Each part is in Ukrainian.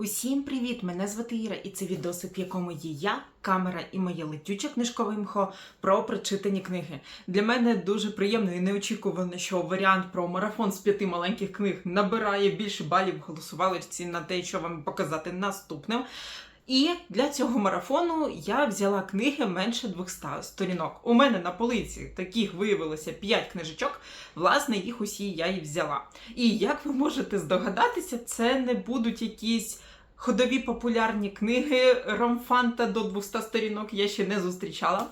Усім привіт! Мене звати Іра, і це відосик, в якому є я, камера і моє летюче книжкове мхо про прочитані книги. Для мене дуже приємно і неочікувано, що варіант про марафон з п'яти маленьких книг набирає більше балів. Голосували всі на те, що вам показати наступним. І для цього марафону я взяла книги менше 200 сторінок. У мене на полиці таких виявилося 5 книжечок. Власне, їх усі я і взяла. І як ви можете здогадатися, це не будуть якісь ходові популярні книги ромфанта до 200 сторінок я ще не зустрічала.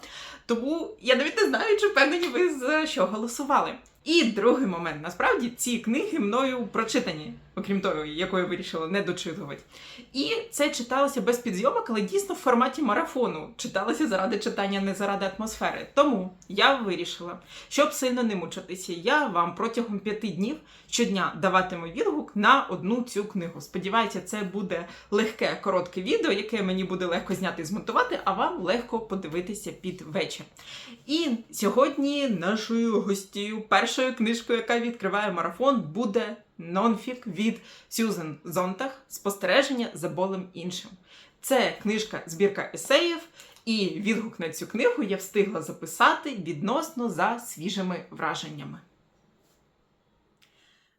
Тому я навіть не знаю, чи впевнені ви за що голосували. І другий момент. Насправді ці книги мною прочитані, окрім того, яку я вирішила не дочитувати. І це читалося без підйомок, але дійсно в форматі марафону. Читалося заради читання, не заради атмосфери. Тому я вирішила, щоб сильно не мучитися, я вам протягом п'яти днів щодня даватиму відгук на одну цю книгу. Сподіваюся, це буде легке, коротке відео, яке мені буде легко зняти і змонтувати, а вам легко подивитися під вечір. І сьогодні нашою гостєю, першою книжкою, яка відкриває марафон, буде нонфік від Сюзен Зонтах Спостереження за болем іншим. Це книжка збірка есеїв, і відгук на цю книгу я встигла записати відносно за свіжими враженнями.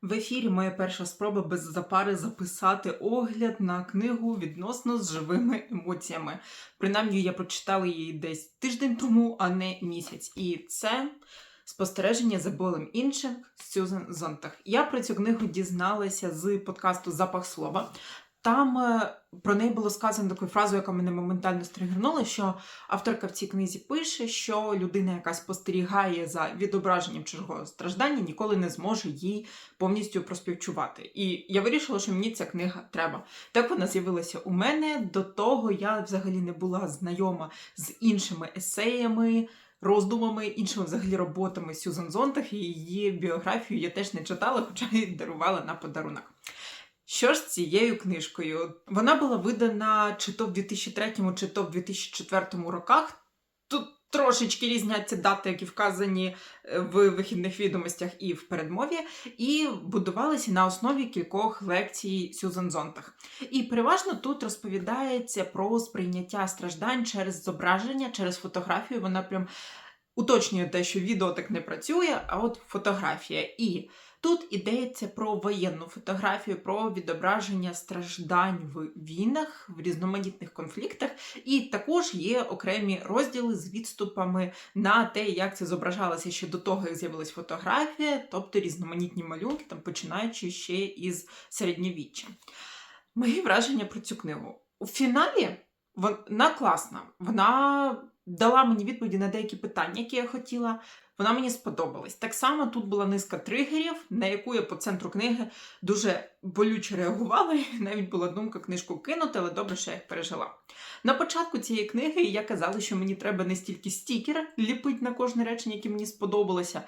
В ефірі моя перша спроба без запари записати огляд на книгу відносно з живими емоціями. Принаймні, я прочитала її десь тиждень тому, а не місяць. І це спостереження за болем інших Сюзан Зонтах. Я про цю книгу дізналася з подкасту Запах слова. Там е, про неї було сказано такою фразою, яка мене моментально стригернула, що авторка в цій книзі пише, що людина, яка спостерігає за відображенням чужого страждання, ніколи не зможе їй повністю проспівчувати. І я вирішила, що мені ця книга треба. Так вона з'явилася у мене. До того я взагалі не була знайома з іншими есеями. Роздумами, іншими взагалі роботами Сюзан Зонтах і її біографію я теж не читала, хоча й дарувала на подарунок. Що ж цією книжкою? Вона була видана чи то в 2003, чи то в 2004 роках. Тут трошечки різняться дати, які вказані е, в вихідних відомостях і в передмові, і будувалися на основі кількох лекцій Сюзан Зонтах. І переважно тут розповідається про сприйняття страждань через зображення, через фотографію. Вона прям уточнює те, що відео так не працює, а от фотографія. І Тут ідеться про воєнну фотографію, про відображення страждань в війнах, в різноманітних конфліктах, і також є окремі розділи з відступами на те, як це зображалося ще до того, як з'явилась фотографія, тобто різноманітні малюнки, там починаючи ще із середньовіччя. Мої враження про цю книгу. У фіналі вона класна. Вона дала мені відповіді на деякі питання, які я хотіла. Вона мені сподобалась. Так само тут була низка тригерів, на яку я по центру книги дуже болюче реагувала. Навіть була думка книжку кинути, але добре, що я їх пережила. На початку цієї книги я казала, що мені треба не стільки стікер ліпити на кожне речення, яке мені сподобалося,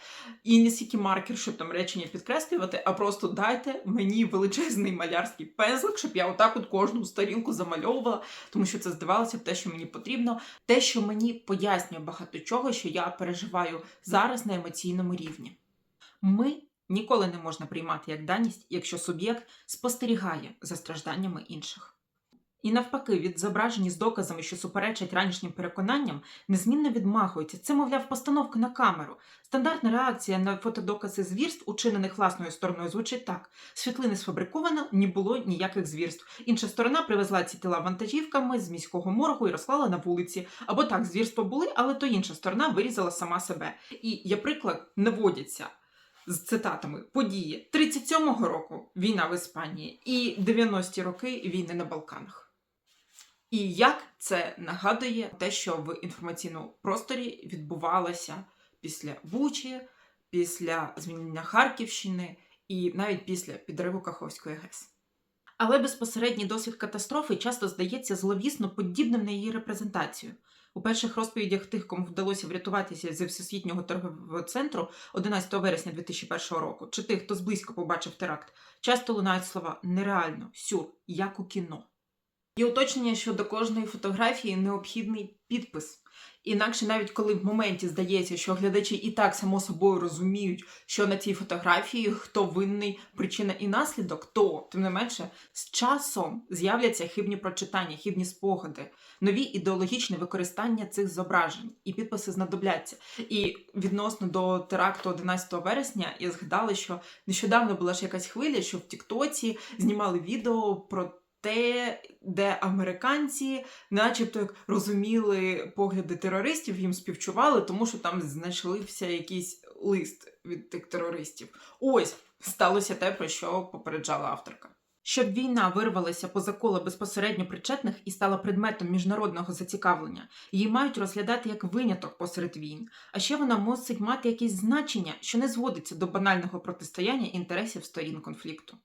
і не стільки маркер, щоб там речення підкреслювати, а просто дайте мені величезний малярський пензлик, щоб я отак от кожну сторінку замальовувала, тому що це здавалося б те, що мені потрібно, те, що мені пояснює багато чого, що я переживаю зараз на емоційному рівні. Ми ніколи не можна приймати як даність, якщо суб'єкт спостерігає за стражданнями інших. І навпаки, від зображень з доказами, що суперечать ранішнім переконанням, незмінно відмахуються. Це, мовляв, постановка на камеру. Стандартна реакція на фотодокази звірств, учинених власною стороною, звучить так: світлини сфабриковано, не було ніяких звірств. Інша сторона привезла ці тіла вантажівками з міського моргу і розклала на вулиці. Або так, звірства були, але то інша сторона вирізала сама себе. І є приклад наводяться. З цитатами події 37-го року війна в Іспанії і 90-ті роки війни на Балканах. І як це нагадує те, що в інформаційному просторі відбувалося після Бучі, після звільнення Харківщини і навіть після підриву Каховської ГЕС. Але безпосередній досвід катастрофи часто здається зловісно подібним на її репрезентацію. У перших розповідях тих, кому вдалося врятуватися зі всесвітнього торгового центру 11 вересня 2001 року, чи тих, хто зблизько побачив теракт, часто лунають слова нереально, сюр, як у кіно. Є уточнення, що до кожної фотографії необхідний підпис. Інакше, навіть коли в моменті здається, що глядачі і так само собою розуміють, що на цій фотографії хто винний, причина і наслідок, то тим не менше з часом з'являться хибні прочитання, хибні спогади, нові ідеологічні використання цих зображень, і підписи знадобляться. І відносно до теракту 11 вересня я згадала, що нещодавно була ж якась хвиля, що в Тіктоці знімали відео про. Те, де американці, начебто, як розуміли погляди терористів, їм співчували, тому що там знайшлився якийсь лист від тих терористів. Ось сталося те, про що попереджала авторка. Щоб війна вирвалася поза коло безпосередньо причетних і стала предметом міжнародного зацікавлення, її мають розглядати як виняток посеред війн. А ще вона мусить мати якесь значення, що не зводиться до банального протистояння інтересів сторін конфлікту.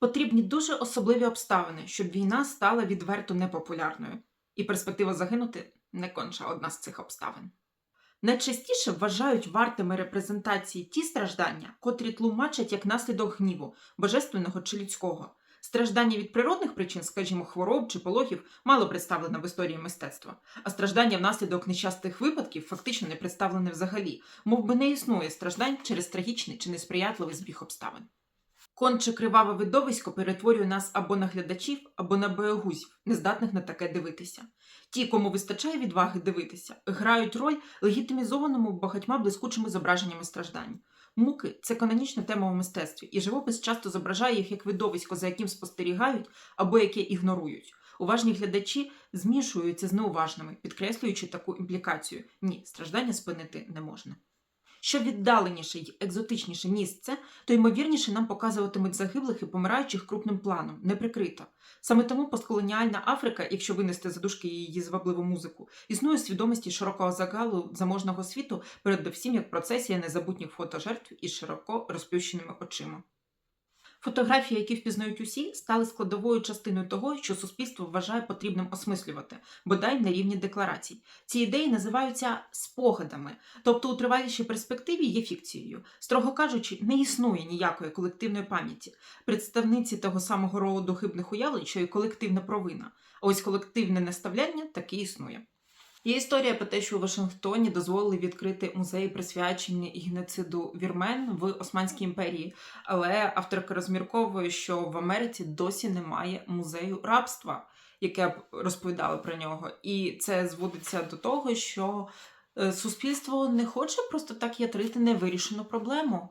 Потрібні дуже особливі обставини, щоб війна стала відверто непопулярною, і перспектива загинути не конча одна з цих обставин. Найчастіше вважають вартими репрезентації ті страждання, котрі тлумачать як наслідок гніву, божественного чи людського. Страждання від природних причин, скажімо, хвороб чи пологів, мало представлено в історії мистецтва, а страждання внаслідок нещастих випадків фактично не представлене взагалі, мов би не існує страждань через трагічний чи несприятливий збіг обставин. Конче криваве видовисько перетворює нас або на глядачів, або на боягузів, нездатних на таке дивитися. Ті, кому вистачає відваги дивитися, грають роль легітимізованому багатьма блискучими зображеннями страждань. Муки це канонічна тема у мистецтві, і живопис часто зображає їх як видовисько, за яким спостерігають або яке ігнорують. Уважні глядачі змішуються з неуважними, підкреслюючи таку імплікацію: ні, страждання спинити не можна. Що віддаленіше й екзотичніше місце, то ймовірніше нам показуватимуть загиблих і помираючих крупним планом, неприкрито. Саме тому постколоніальна Африка, якщо винести за дужки її звабливу музику, існує в свідомості широкого загалу заможного світу, передовсім як процесія незабутніх фотожертв із широко розплющеними очима. Фотографії, які впізнають усі, стали складовою частиною того, що суспільство вважає потрібним осмислювати, бодай на рівні декларацій. Ці ідеї називаються спогадами, тобто у тривалішій перспективі є фікцією. Строго кажучи, не існує ніякої колективної пам'яті, представниці того самого роду хибних уявлень, що і колективна провина. А ось колективне наставляння таки існує. Є історія про те, що у Вашингтоні дозволили відкрити музей, присвячений геноциду вірмен в Османській імперії, але авторка розмірковує, що в Америці досі немає музею рабства, яке б розповідало про нього. І це зводиться до того, що е, суспільство не хоче просто так ятрити невирішену проблему.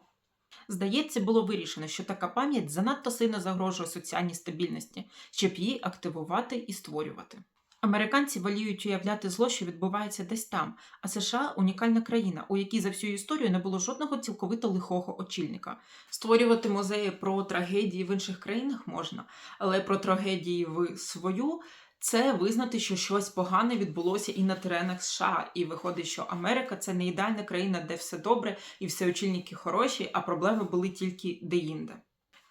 Здається, було вирішено, що така пам'ять занадто сильно загрожує соціальній стабільності, щоб її активувати і створювати. Американці воліють уявляти зло, що відбувається десь там, а США унікальна країна, у якій за всю історію не було жодного цілковито лихого очільника. Створювати музеї про трагедії в інших країнах можна, але про трагедії в свою це визнати, що щось погане відбулося і на теренах США. І виходить, що Америка це не ідеальна країна, де все добре і все очільники хороші, а проблеми були тільки деінде.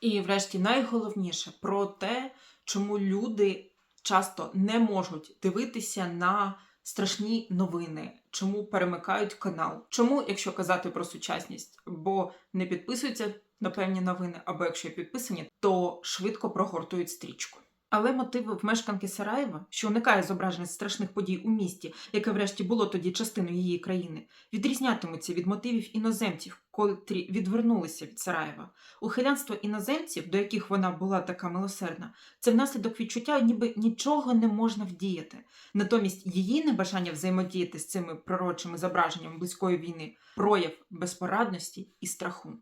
І, врешті, найголовніше про те, чому люди часто не можуть дивитися на страшні новини, чому перемикають канал. Чому, якщо казати про сучасність, бо не підписуються на певні новини, або якщо підписані, то швидко прогортують стрічку. Але мотиви в мешканки Сараєва, що уникає зображень страшних подій у місті, яке врешті було тоді частиною її країни, відрізнятимуться від мотивів іноземців, котрі відвернулися від Сараєва. Ухилянство іноземців, до яких вона була така милосердна, це внаслідок відчуття, ніби нічого не можна вдіяти. Натомість її небажання взаємодіяти з цими пророчими зображеннями близької війни прояв безпорадності і страху.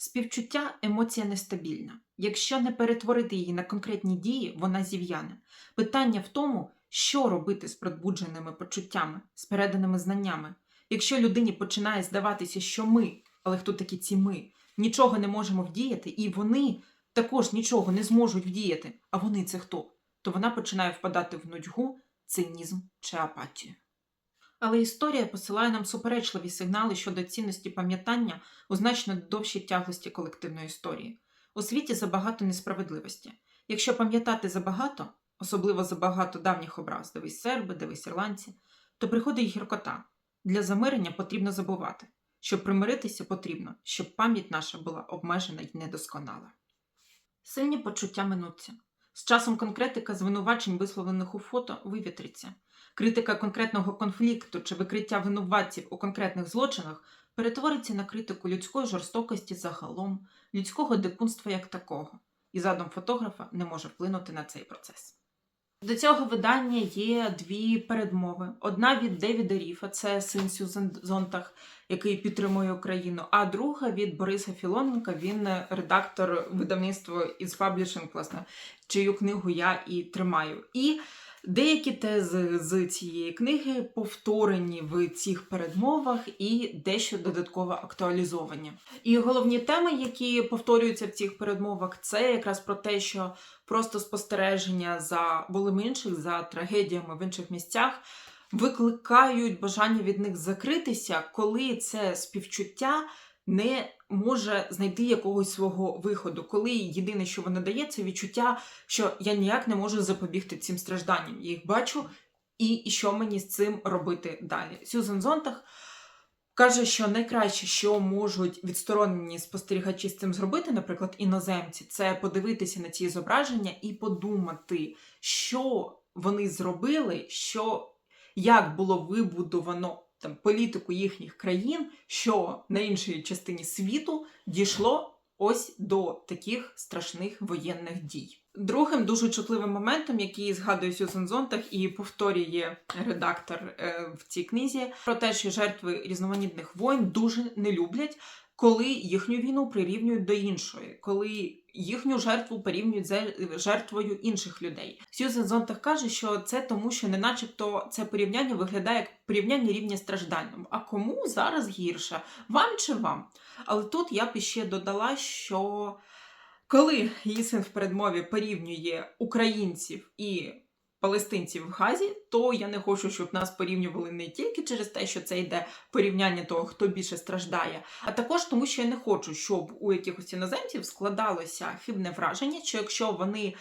Співчуття емоція нестабільна. Якщо не перетворити її на конкретні дії, вона зів'яне. Питання в тому, що робити з пробудженими почуттями, з переданими знаннями. Якщо людині починає здаватися, що ми, але хто такі ці ми, нічого не можемо вдіяти, і вони також нічого не зможуть вдіяти, а вони це хто, то вона починає впадати в нудьгу, цинізм чи апатію. Але історія посилає нам суперечливі сигнали щодо цінності пам'ятання у значно довшій тяглості колективної історії. У світі забагато несправедливості. Якщо пам'ятати забагато, особливо забагато давніх образ, дивись серби, дивись ірландці, то приходить гіркота. Для замирення потрібно забувати. Щоб примиритися, потрібно, щоб пам'ять наша була обмежена й недосконала. Сильні почуття минуться. З часом конкретика звинувачень, висловлених у фото, вивітриться. Критика конкретного конфлікту чи викриття винуватців у конкретних злочинах перетвориться на критику людської жорстокості загалом, людського дикунства як такого, і задум фотографа не може вплинути на цей процес. До цього видання є дві передмови. Одна від Девіда Ріфа, це син Сюзан Зонтах, який підтримує Україну, а друга від Бориса Філоненка, він редактор видавництва із Publishing, власне, чию книгу я і тримаю. І деякі тези з цієї книги повторені в цих передмовах і дещо додатково актуалізовані. І головні теми, які повторюються в цих передмовах, це якраз про те, що просто спостереження за болем інших, за трагедіями в інших місцях викликають бажання від них закритися, коли це співчуття не може знайти якогось свого виходу, коли єдине, що воно дає, це відчуття, що я ніяк не можу запобігти цим стражданням. Я їх бачу, і що мені з цим робити далі. Сюзан Зонтах каже, що найкраще, що можуть відсторонені спостерігачі з цим зробити, наприклад, іноземці, це подивитися на ці зображення і подумати, що вони зробили, що як було вибудовано там політику їхніх країн, що на іншій частині світу дійшло ось до таких страшних воєнних дій. Другим дуже чутливим моментом, який згадує Сюзен Зонтах і повторює редактор е, в цій книзі, про те, що жертви різноманітних воєн дуже не люблять, коли їхню війну прирівнюють до іншої, коли їхню жертву порівнюють з жертвою інших людей. Сюзан Зонтах каже, що це тому, що не начебто це порівняння виглядає як порівняння рівня страждань. А кому зараз гірше? Вам чи вам? Але тут я б іще додала, що коли її син в передмові порівнює українців і палестинців в Газі, то я не хочу, щоб нас порівнювали не тільки через те, що це йде порівняння того, хто більше страждає, а також тому, що я не хочу, щоб у якихось іноземців складалося хибне враження, що якщо вони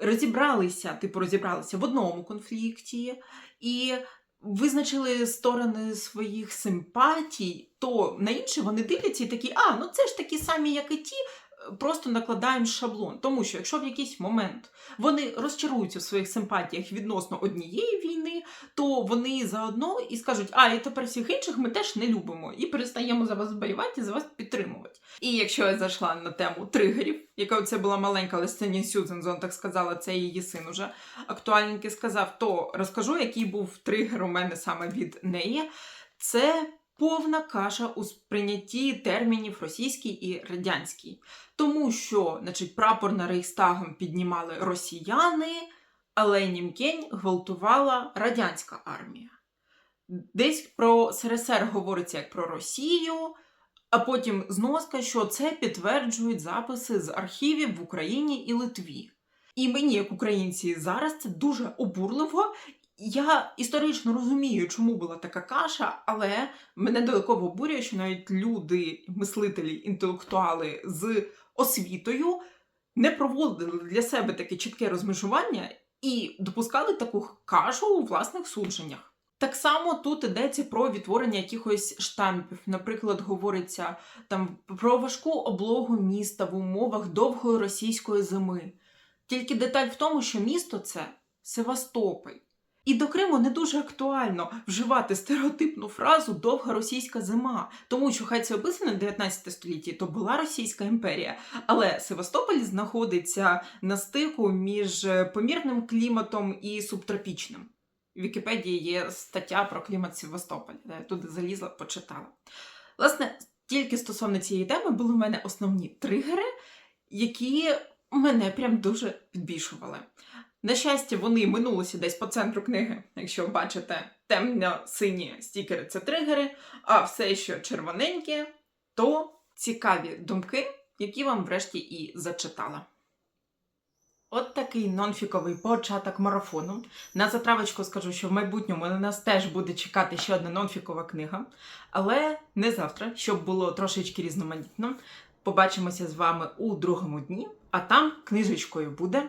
розібралися, типу розібралися в одному конфлікті і визначили сторони своїх симпатій, то на інші вони дивляться і такі, а ну це ж такі самі, як і ті. Просто накладаємо шаблон, тому що якщо в якийсь момент вони розчаруються в своїх симпатіях відносно однієї війни, то вони заодно і скажуть, а і тепер всіх інших ми теж не любимо і перестаємо за вас вболівати, за вас підтримувати. І якщо я зайшла на тему тригерів, яка це була маленька, але сцені Сюзензон так сказала, це її син уже актуальненький сказав, то розкажу, який був тригер у мене саме від неї. Це повна каша у сприйнятті термінів російський і радянський. Тому що, значить, прапор на Рейхстагом піднімали росіяни, але Німкень гвалтувала радянська армія. Десь про СРСР говориться як про Росію, а потім зноска, що це підтверджують записи з архівів в Україні і Литві. І мені, як українці, зараз це дуже обурливо. Я історично розумію, чому була така каша, але мене додатково обурює, що навіть люди, мислителі, інтелектуали з освітою не проводили для себе таке чітке розмежування і допускали таку кашу у власних судженнях. Так само тут йдеться про відтворення якихось штампів. Наприклад, говориться там про важку облогу міста в умовах довгої російської зими. Тільки деталь в тому, що місто це Севастополь. І до Криму не дуже актуально вживати стереотипну фразу довга російська зима, тому що хай це описано в 19 столітті, то була Російська імперія. Але Севастополь знаходиться на стику між помірним кліматом і субтропічним. В Вікіпедії є стаття про клімат Севастополя. Я туди залізла, почитала. Власне, тільки стосовно цієї теми були в мене основні тригери, які мене прям дуже підбільшували. На щастя, вони минулися десь по центру книги. Якщо бачите темно-сині стікери це тригери, а все, що червоненьке, то цікаві думки, які вам врешті і зачитала. От такий нонфіковий початок марафону. На затравочку скажу, що в майбутньому на нас теж буде чекати ще одна нонфікова книга, але не завтра, щоб було трошечки різноманітно. Побачимося з вами у другому дні, а там книжечкою буде